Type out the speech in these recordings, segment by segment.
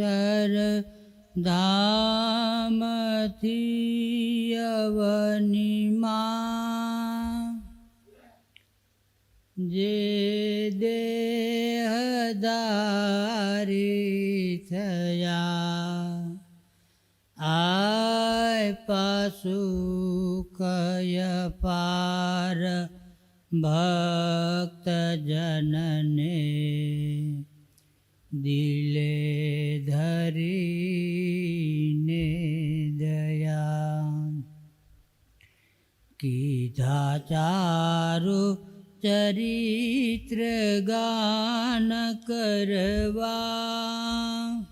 અક્ષર ધામથી અવનીમાં જે દેહદારી થયા આય પાસું કય પાર ભક્ત જનને દિલે ધરીને દયા કીધા ચારુ ચરિત્ર ગાન કરવા.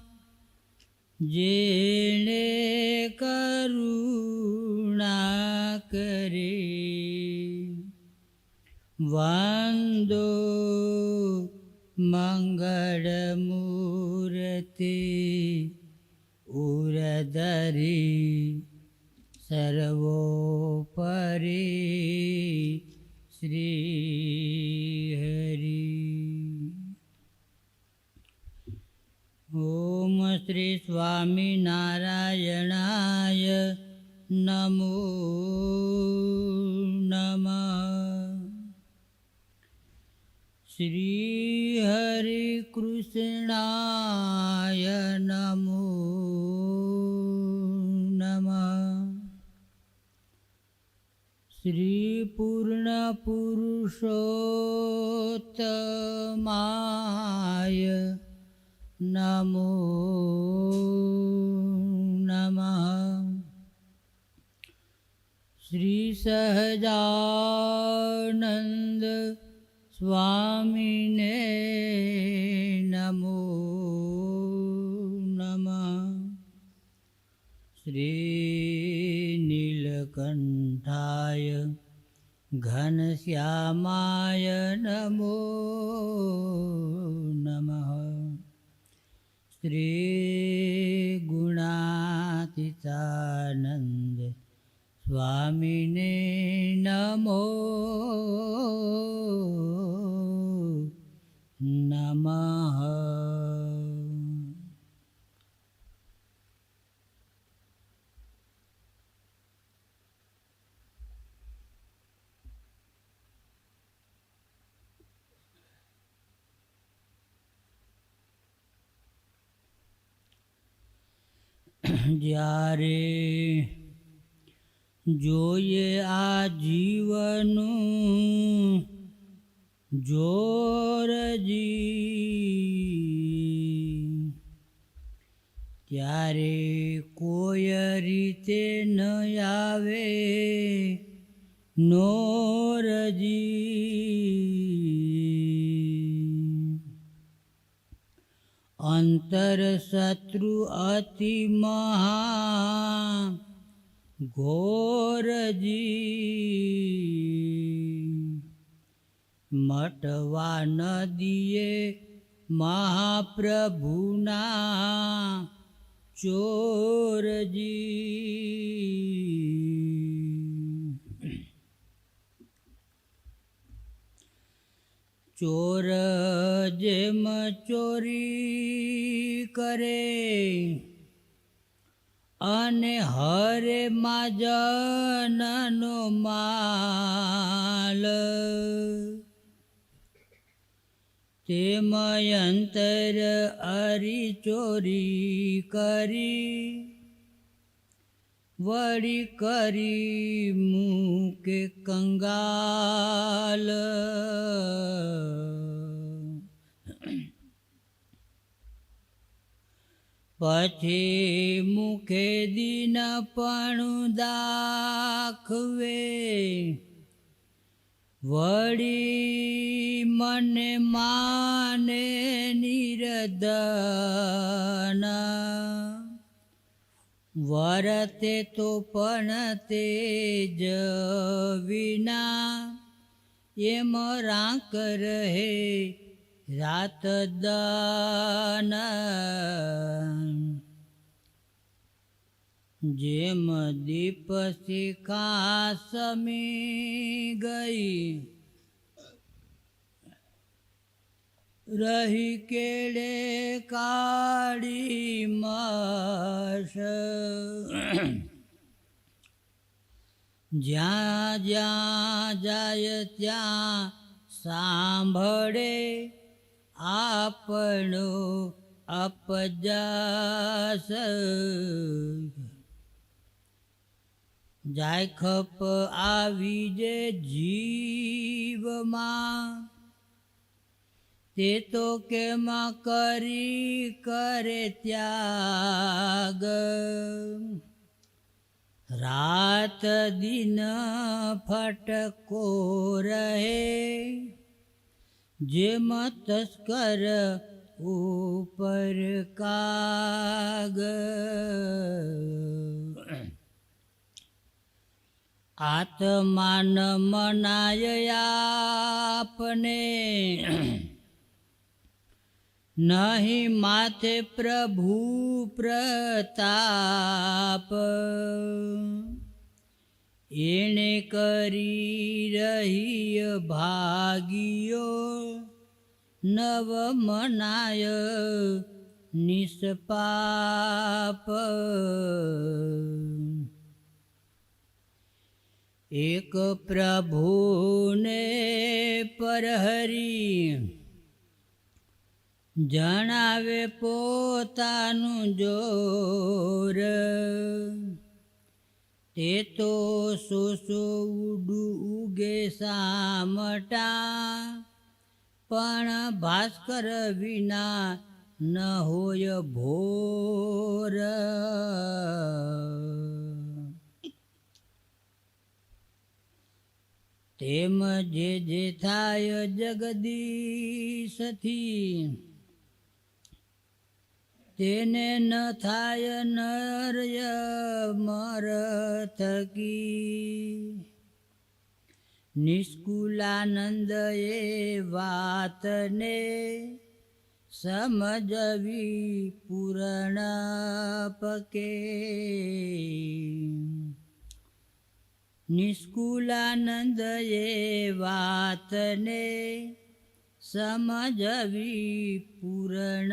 જેણે કરુણા કરી. વંદો સર્વોપરી શ્રી હરિ ઓમ શ્રી સ્વામિનારાયણાય નમો નમઃ. શ્રી હરિ કૃષ્ણાય નમો નમઃ. શ્રી પૂર્ણ પુરુષોત્તમાય નમો નમઃ. શ્રી સહજાનંદ સ્વામીને નમો નમઃ. શ્રી નીલકંઠાય ઘનશ્યામાય નમો નમઃ. શ્રી ગુણાતીતાનંદ સ્વામીને નમો જ્યારે જોઈએ આ જીવનું જોરજી ત્યારે કોઈ રીતે ન આવે નોરજી અંતર શત્રુ અતિ મહા ઘોરજી મટવા ન દિયે મહાપ્રભુના ચોરજી ચોર જેમ ચોરી કરે. અને હરે માજનનો માલ. તેમ અંતર અરી ચોરી કરી. વળી કરી મૂકે કંગાલ. પછી મુખે દિન પણ દાખવે. વળી મને માને નિરદના વરતે તો પણ તેજ વિના એમ રાંક રહે રાત દાન. જેમ દીપ શિખા સમી ગઈ રહી કેડે કાળી માસ જ્યાં જ્યાં જાય ત્યાં સાંભળે આપણો અપજાસ જાય ખપ આવી જે જીવમાં તે તો કેમાં કરી કરે ત્યાગ? રાત દિન ફટકો રહે જેમ તસ્કર ઉપર કાગ. આત્માન મનાય આપને નહીં માથે પ્રભુ પ્રતાપ. એણે કરી રહી ભાગીયો નવ મનાય નિષ્પાપ. એક પ્રભુને પરહરી જણાવે પોતાનું જોર. તે તો સોસો ઉડું ઉગે સામટા, પણ ભાસ્કર વિના ન હોય ભોર. તેમ જે જે થાય જગદીશથી તેને ન થાય નરય મર થકી નિષ્કુલાનંદ એ વાતને સમજવી પૂરણ પકે. નિષ્કુલાનંદ એ વાતને સમજવી પૂર્ણ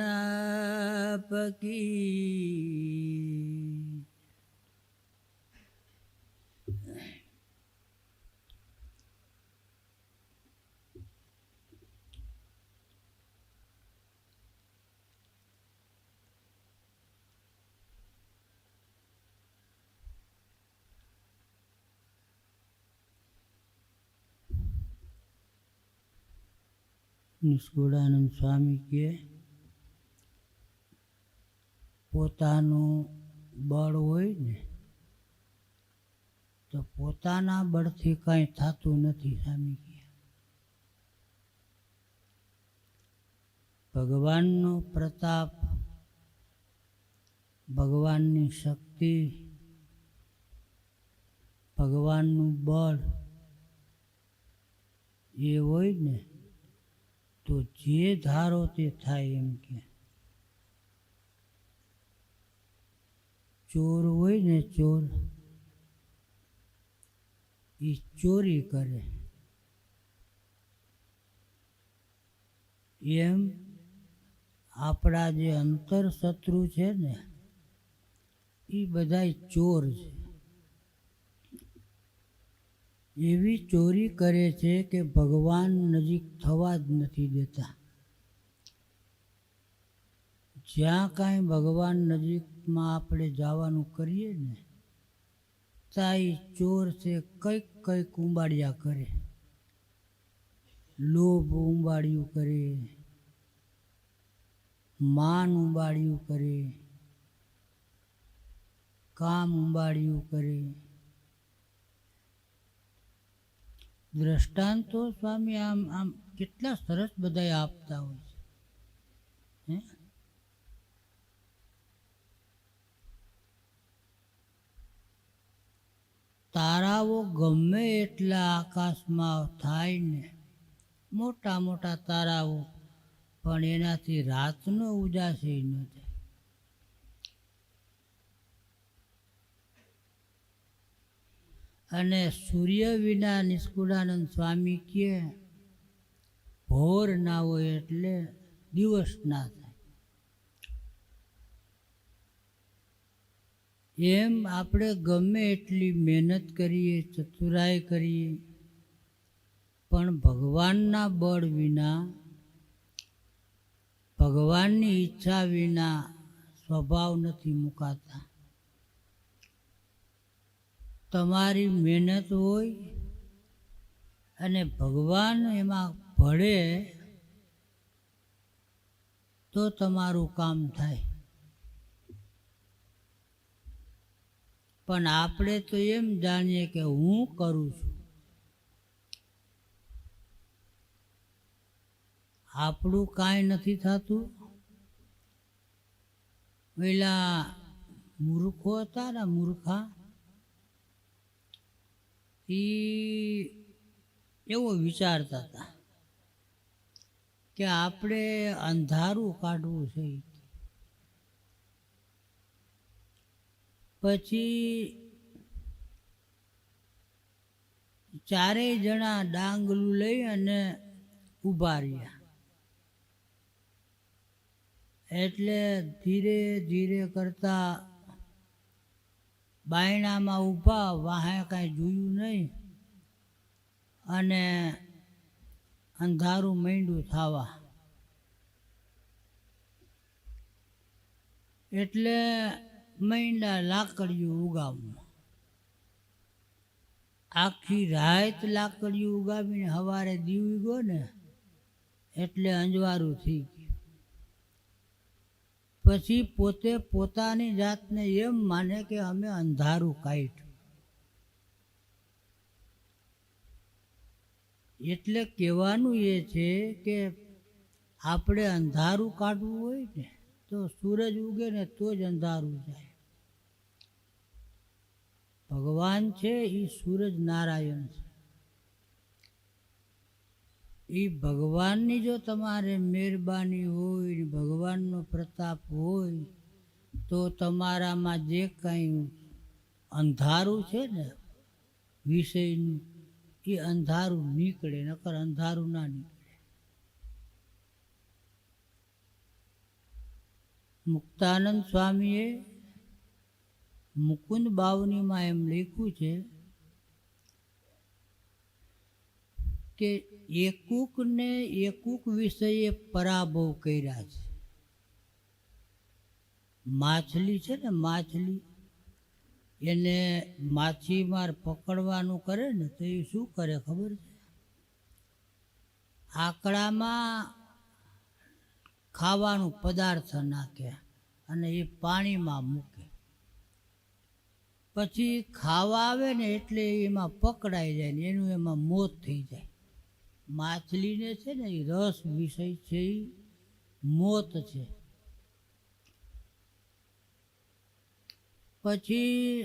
નિષ્કુળાનંદ સ્વામી કે પોતાનું બળ હોય ને, તો પોતાના બળથી કાંઈ થતું નથી સ્વામી કે ભગવાનનો પ્રતાપ, ભગવાનની શક્તિ, ભગવાનનું બળ એ હોય ને તો જે ધારો તે થાય એમ કે. ચોર હોય ને ચોર એ ચોરી કરે. એમ આપણા જે અંતર શત્રુ છે ને એ બધા ચોર છે. એવી ચોરી કરે છે કે ભગવાન નજીક થવા જ નથી દેતા. જ્યાં કાંઈ ભગવાન નજીકમાં આપણે જવાનું કરીએ ને, ત્યાં ચોર છે કંઈક કંઈક ઉંબાડિયા કરે. લોભ ઉંબાડિયું કરે, માન ઉંબાડિયું કરે, કામ ઉંબાડિયું કરે. દ્રષ્ટાંતો સ્વામી આમ આમ કેટલા સરસ બધા આપતા હોય છે. તારાઓ ગમે એટલા આકાશમાં થાય ને, મોટા મોટા તારાઓ, પણ એનાથી રાતનો ઉદાસી ન થાય. અને સૂર્ય વિના નિષ્કુળાનંદ સ્વામી કહે ભોર ના હોય એટલે દિવસ ના થાય. એમ આપણે ગમે એટલી મહેનત કરીએ, ચતુરાઈ કરીએ, પણ ભગવાનના બળ વિના, ભગવાનની ઈચ્છા વિના સ્વભાવ નથી મુકાતા. તમારી મહેનત હોય અને ભગવાન એમાં ભળે તો તમારું કામ થાય. પણ આપણે તો એમ જાણીએ કે હું કરું છું. આપણું કાંઈ નથી થતું. પેલા મૂર્ખો હતા ને મૂર્ખા એ એવો વિચારતા હતા કે આપણે અંધારું કાઢવું છે. પછી ચારેય જણા ડાંગલું લઈ અને ઊભા રહ્યા. એટલે ધીરે ધીરે કરતા બાયણામાં ઊભા, વાહે કાંઈ જોયું નહીં. અને અંધારું માંડ્યું થવા. એટલે મૈંડા લાકડીયું ઉગાવવું. આખી રાત લાકડીઓ ઉગાવીને સવારે દીવી ગયો ને, એટલે અંજવારું થઈ પછી પોતે પોતાની જાતને એમ માને કે અમે અંધારું કાઢ્યું એટલે કહેવાનું એ છે કે આપણે અંધારું કાઢવું હોય ને, તો સૂરજ ઉગે ને તો જ અંધારું જાય. ભગવાન છે એ સૂરજ નારાયણ છે. એ ભગવાનની જો તમારે મહેરબાની હોય ને ભગવાનનો પ્રતાપ હોય તો તમારામાં જે કંઈ અંધારું છે ને વિષયનું, એ અંધારું નીકળે, નકર અંધારું ના નીકળે. મુક્તાનંદ સ્વામીએ મુકુંદ બાવનીમાં એમ લખ્યું છે કે એકૂકને એકૂક વિષયે પરાભવ કર્યા છે. માછલી છે ને માછલી, એને માછીમાર પકડવાનું કરે ને તો એ શું કરે ખબર છે? આકડામાં ખાવાનું પદાર્થ નાખે અને એ પાણીમાં મૂકે. પછી ખાવા આવે ને એટલે એમાં પકડાઈ જાય ને, એનું એમાં મોત થઈ જાય. માછલીને છે ને એ રસ વિષય છે, એ મોત છે. પછી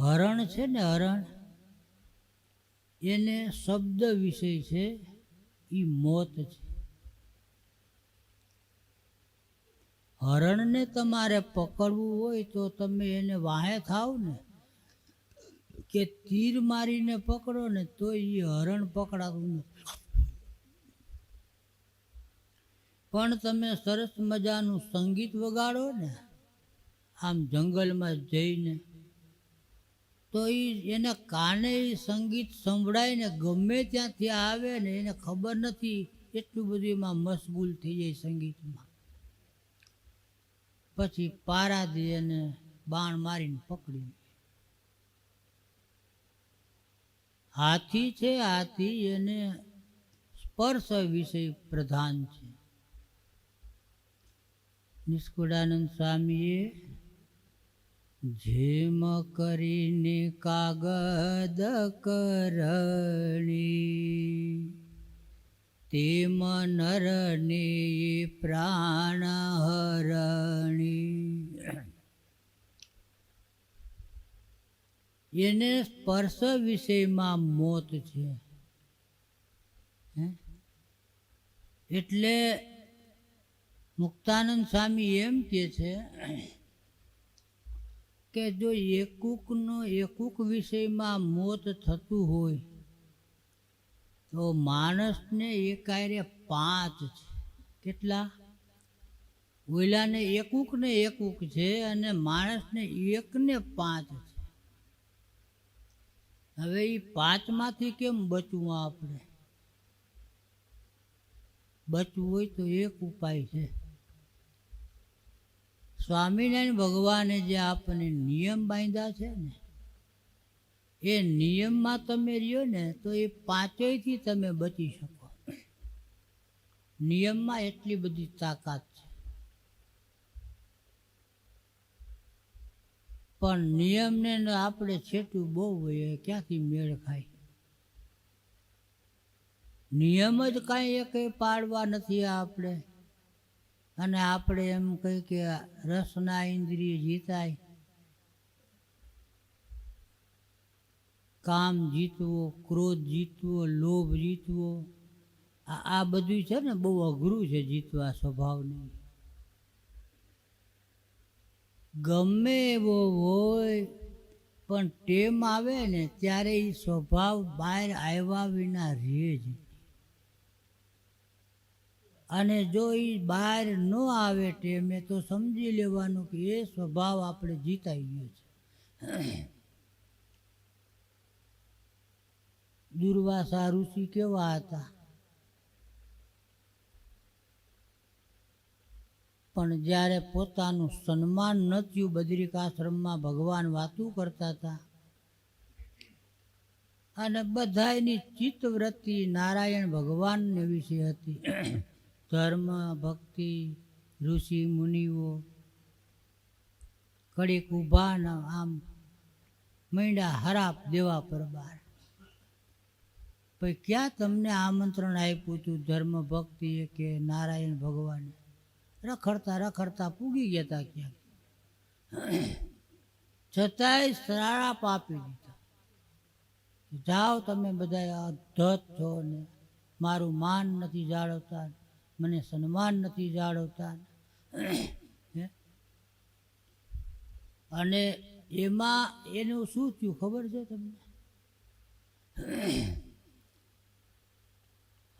હરણ છે ને હરણ, એને શબ્દ વિષય છે એ મોત છે. હરણને તમારે પકડવું હોય તો તમે એને વાહે થાવ ને. કે તીર મારીને પકડો ને તો એ હરણ પકડાતું નથી. પણ તમે સરસ મજાનું સંગીત વગાડો ને, આમ જંગલમાં જઈને, તો એ એને કાને સંગીત સંભળાય ને ગમે ત્યાંથી આવે ને એને ખબર નથી એટલું બધું એમાં મશગુલ થઈ જાય સંગીતમાં. પછી પારા એને બાણ મારીને પકડી લે. હાથી છે, હાથી એને સ્પર્શ વિષય પ્રધાન છે. નિષ્કુળાનંદ સ્વામીએ જેમ કરીને કાગદ કરણી, તેમ નરને પ્રાણ હરણી. એને સ્પર્શ વિષયમાં મોત છે? એટલે મુક્તાનંદ સ્વામી એમ કે છે કે જો એકુકનો એકુક વિષયમાં મોત થતું હોય, તો માણસને એકાયરે પાંચ છે. કેટલા? ઓલાને એકુક ને એકુક છે અને માણસને એકને પાંચ છે. હવે એ પાંચમાંથી કેમ બચવું આપણે? બચવું હોય તો એક ઉપાય છે. સ્વામિનારાયણ ભગવાને જે આપણને નિયમ બાંધ્યા છે ને, એ નિયમમાં તમે રહ્યો ને તો એ પાંચેયથી તમે બચી શકો. નિયમમાં એટલી બધી તાકાત છે પણ નિયમને આપણે છેટું બહુ હોય ક્યાંથી મેળ ખાય? નિયમ જ કાંઈ એક પાડવા નથી આપણે. અને આપણે એમ કહી કે રસના ઇન્દ્રિય જીતાય. કામ જીતવો, ક્રોધ જીતવો, લોભ જીતવો, આ બધું છે ને બહુ અઘરું છે જીતવા સ્વભાવને. ગમે એવો હોય, પણ ટેમ આવે ને ત્યારે એ સ્વભાવ બહાર આવ્યા વિના રહે જ અને જો એ બહાર ન આવે ટેમે, તો સમજી લેવાનું કે એ સ્વભાવ આપણે જીતાઈ ગયો છે. દુર્વાસા ઋષિ કેવા હતા? પણ જ્યારે પોતાનું સન્માન ન થયું બદ્રિકાશ્રમમાં ભગવાન વાતું કરતા હતા. અને બધાની ચિત્તવૃત્તિ નારાયણ ભગવાનને વિશે હતી. ધર્મ ભક્તિ ઋષિ મુનિઓ કડીક ઊભા ને આમ મૈંડા હરાપ દેવા પરબાર પછી ક્યાં તમને આમંત્રણ આપ્યું હતું ધર્મ ભક્તિએ કે નારાયણ ભગવાને રખડતા રખડતા પૂગી ગયા હતા ક્યાંક છતાંય શ્રાપ આપી દીધા જાઓ તમે બધા અધત છો ને મારું માન નથી જાળવતા, મને સન્માન નથી જાળવતા. અને એમાં એનું શું થયું ખબર છે તમને?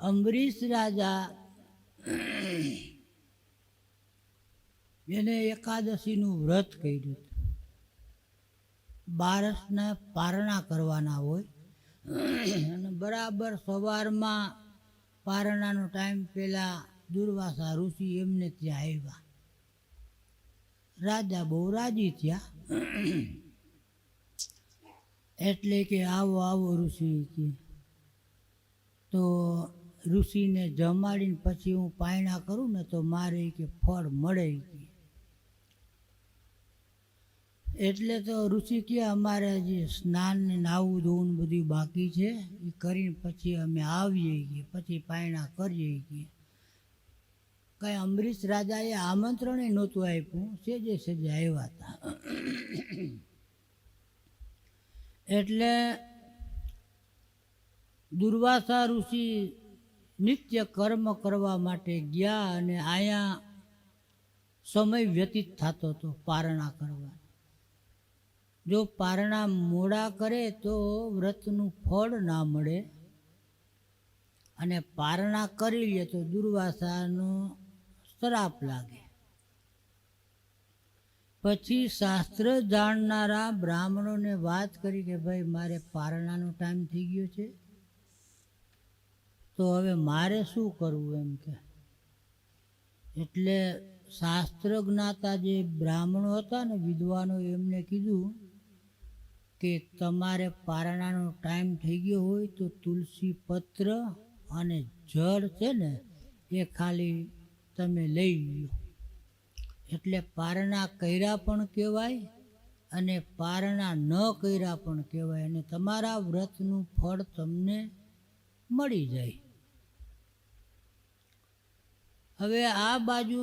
અમરીશ રાજા એને એકાદશીનું વ્રત કર્યું બારસને પારણા કરવાના હોય, અને બરાબર સવારમાં પારણાનો ટાઈમ પહેલાં દુર્વાસા ઋષિ એમને ત્યાં આવ્યા. રાજા બહુ રાજી થયા. એટલે કે આવો આવો ઋષિ તો ઋષિને જમાડીને પછી હું પાયણા કરું ને તો મારે કે ફળ મળે કે. એટલે તો ઋષિ કે અમારે જે સ્નાન ને નાવું ધોવું બધું બાકી છે એ કરીને પછી અમે આવીએ કે પછી પાયણા કરીએ કે કાંઈ અમરીશ રાજાએ આમંત્રણ નહોતું આપ્યું, સેજે સેજે આવ્યા હતા. એટલે દુર્વાસા ઋષિ નિત્ય કર્મ કરવા માટે ગયા અને અહીંયા સમય વ્યતીત થતો હતો પારણા કરવા. જો પારણા મોડા કરે તો વ્રતનું ફળ ના મળે. અને પારણા કરી લે તો દુર્વાસાનો શ્રાપ લાગે. પછી શાસ્ત્ર જાણનારા બ્રાહ્મણોને વાત કરી કે ભાઈ, મારે પારણાનો ટાઈમ થઈ ગયો છે. તો હવે મારે શું કરવું એમ કે? એટલે શાસ્ત્ર જ્ઞાતા જે બ્રાહ્મણો હતા ને વિદ્વાનો એમને કીધું કે તમારે પારણાનો ટાઈમ થઈ ગયો હોય તો તુલસી પત્ર અને જળ છે ને એ ખાલી તમે લઈ લો એટલે પારણા કર્યા પણ કહેવાય અને પારણા ન કર્યા પણ કહેવાય અને તમારા વ્રતનું ફળ તમને મળી જાય. હવે આ બાજુ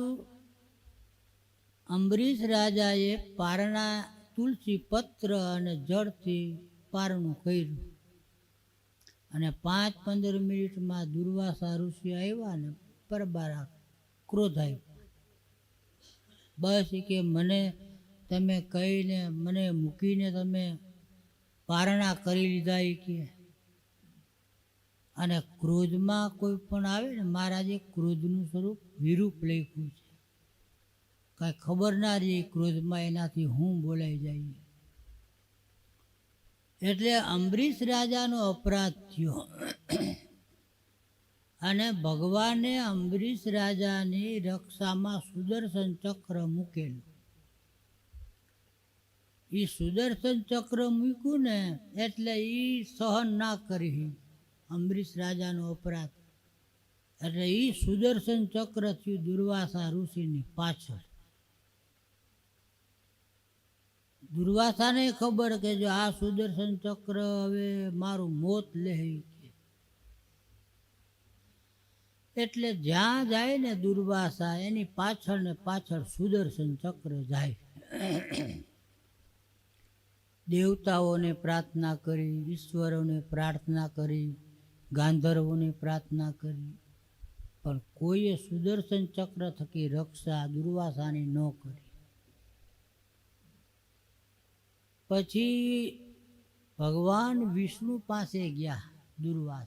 અંબરીશ રાજાએ પારણા તુલસી પત્ર અને જળથી પારણું કર્યું. અને પાંચ પંદર મિનિટમાં દુર્વાસા ઋષિ આવ્યા ને પરબારા ક્રોધ આવ્યો બસ કે મને, તમે કહીને, મને મૂકીને તમે પારણા કરી લીધા એ કે. અને ક્રોધમાં કોઈ પણ આવે ને, મહારાજે ક્રોધનું સ્વરૂપ વિરૂપ લખ્યું છે. કાંઈ ખબર ના રહી ક્રોધમાં એનાથી હું બોલાઈ જાય. એટલે અંબરીશ રાજાનો અપરાધ થયો. અને ભગવાને અંબરીશ રાજાની રક્ષામાં સુદર્શન ચક્ર મૂકેલું. એ સુદર્શન ચક્ર મૂક્યું ને એટલે એ સહન ના કરી અંબરીશ રાજાનો અપરાધ. એટલે એ સુદર્શન ચક્ર થયું દુર્વાસા ઋષિની પાછળ. દુર્વાસાને ખબર કે જો આ સુદર્શન ચક્ર હવે મારું મોત લે છે. એટલે જ્યાં જાય ને દુર્વાસા, એની પાછળ ને પાછળ સુદર્શન ચક્ર જાય. દેવતાઓને પ્રાર્થના કરી, ઈશ્વરોને પ્રાર્થના કરી, ગાંધર્વોને પ્રાર્થના કરી. પણ કોઈએ સુદર્શન ચક્ર થકી રક્ષા દુર્વાસાની ન કરી. પછી ભગવાન વિષ્ણુ પાસે ગયા દુર્વાસ.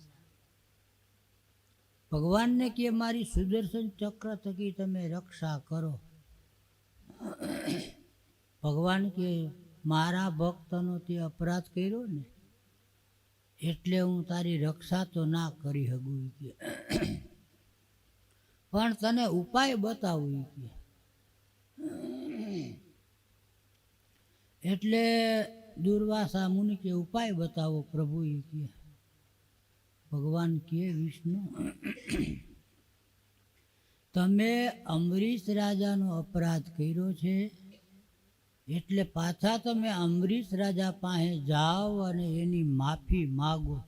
ભગવાનને કે, મારી સુદર્શન ચક્ર થકી તમે રક્ષા કરો. ભગવાન કે, મારા ભક્તનો તે અપરાધ કર્યો ને, એટલે હું તારી રક્ષા તો ના કરી શકું. કે, પણ તને ઉપાય બતાવું. કે એટલે દુર્વાસા મુનિ કે ઉપાય બતાવો પ્રભુ એ કે, ભગવાન કહે વિષ્ણુ, તમે અમરીશ રાજાનો અપરાધ કર્યો છે, એટલે પાછા તમે અમરીશ રાજા પાસે જાઓ અને એની માફી માગો.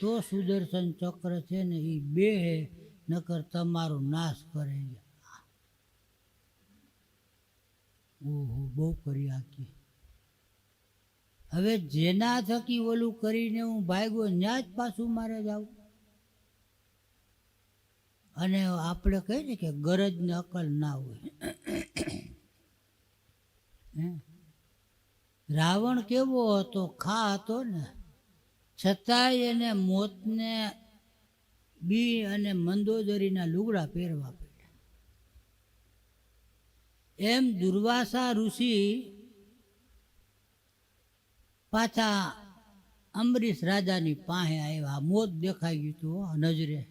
તો સુદર્શન ચક્ર છે ને એ બે નકર તમારો નાશ કરે ઓહો, બહુ કરી આખી. હવે જેના થકી ઓલું કરીને હું ભાગ્યો ત્યાં જ પાછું મારે જાઉં અને આપણે કહીએ ને કે ગરજ ને અકલ ના હોય? રાવણ કેવો હતો, ખા હતો ને, છતાંય એને મોતને બી અને મંદોદરીના લુગડા પહેરવા પડ્યા. એમ દુર્વાસા ઋષિ પાછા અંબરીશ રાજાની પાસે આવ્યા. મોત દેખાઈ ગયું હતું નજરે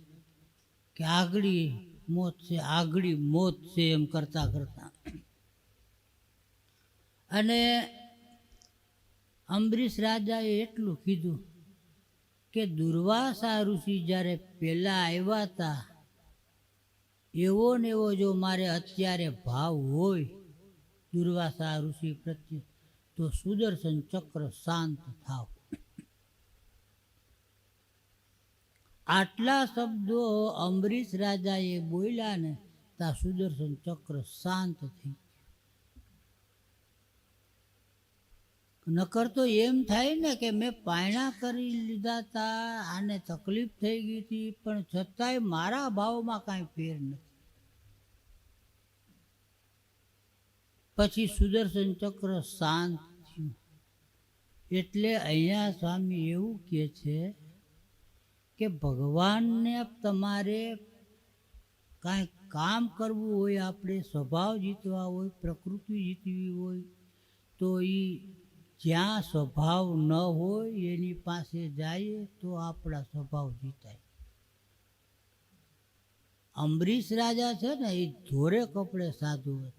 કે આગળી મોત છે, આગળી મોત છે એમ કરતા કરતા. અને અંબરીશ રાજાએ એટલું કીધું કે દુર્વાસા ઋષિ જ્યારે પહેલાં આવ્યા હતા એવો ને એવો જો મારે અત્યારે ભાવ હોય, દુર્વાસા ઋષિ પ્રત્યે, તો સુદર્શન ચક્ર શાંત થાવ. આટલા શબ્દો અમરીશ રાજાએ બોલ્યા ને તા સુદર્શન ચક્ર શાંત થઈ નકર તો એમ થાય ને કે મેં પાયણા કરી લીધા તા, આને તકલીફ થઈ ગઈ હતી, પણ છતાંય મારા ભાવમાં કાંઈ ફેર નથી. પછી સુદર્શન ચક્ર શાંત થયું. એટલે અહીંયા સ્વામી એવું કહે છે કે ભગવાનને તમારે કાંઈ કામ કરવું હોય, આપણે સ્વભાવ જીતવા હોય, પ્રકૃતિ જીતવી હોય, તો એ જ્યાં સ્વભાવ ન હોય, એની પાસે જઈએ તો આપણા સ્વભાવ જીતાય. અંબરીશ રાજા છે ને, એ ધોરે કપડે સાધુ હતા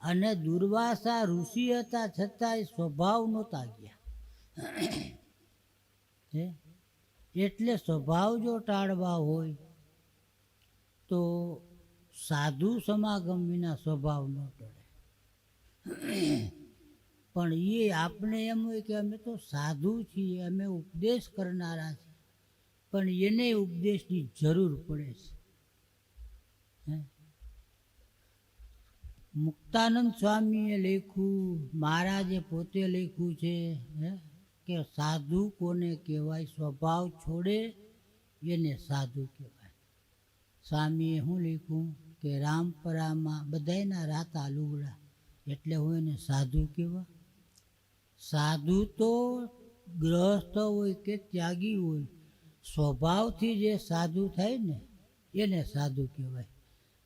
અને દુર્વાસા ઋષિ હતા છતાંય સ્વભાવ નહોતા ગયા? એટલે સ્વભાવ જો ટાળવા હોય, તો સાધુ સમાગમ વિના સ્વભાવ ન ટળે પણ એ આપણે એમ હોય કે અમે તો સાધુ છીએ, અમે ઉપદેશ કરનારા છીએ પણ એને ઉપદેશની જરૂર પડે છે હે? મુક્તાનંદ સ્વામીએ લખ્યું, મહારાજે પોતે લખ્યું છે, હે, કે સાધુ કોને કહેવાય, સ્વભાવ છોડે, એને સાધુ કહેવાય. સ્વામીએ હું લખ્યું, કે રામપરામાં બધાયના રાતા લુગડા એટલે હું એને સાધુ કહેવા. સાધુ તો ગ્રહસ્થ હોય કે ત્યાગી હોય, સ્વભાવથી જે સાધુ થાય ને, એને સાધુ કહેવાય.